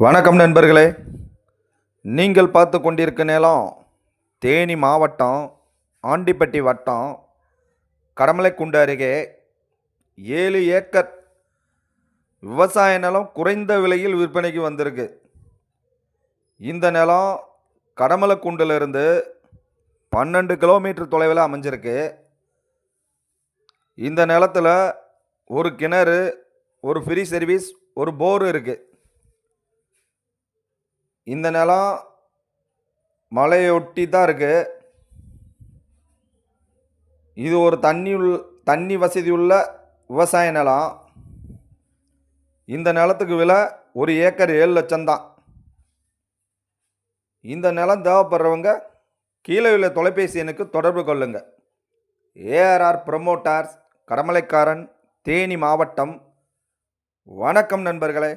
வணக்கம் நண்பர்களே. நீங்கள் பார்த்து கொண்டிருக்க நிலம் தேனி மாவட்டம் ஆண்டிப்பட்டி வட்டம் கடமலைக்குண்டு அருகே ஏழு ஏக்கர் விவசாய நிலம் குறைந்த விலையில் விற்பனைக்கு வந்திருக்கு. இந்த நிலம் கடமலைக்குண்டிலிருந்து பன்னெண்டு கிலோமீட்டர் தொலைவில் அமைஞ்சிருக்கு. இந்த நிலத்தில் ஒரு கிணறு ஒரு ஃப்ரீ சர்வீஸ் ஒரு போர் இருக்குது இந்த நிலம் மலையொட்டி தான் இருக்குது இது ஒரு தண்ணி உள் தண்ணி வசதி உள்ள விவசாய நிலம். இந்த நிலத்துக்கு விலை ஒரு ஏக்கர் ஏழு லட்சம் தான். இந்த நிலம் தேவைப்படுறவங்க கீழே உள்ள தொலைபேசி எண்ணுக்கு தொடர்பு கொள்ளுங்க. ஏஆர்ஆர் ப்ரமோட்டார்ஸ் கடமலைக்காரன் தேனி மாவட்டம். வணக்கம் நண்பர்களே.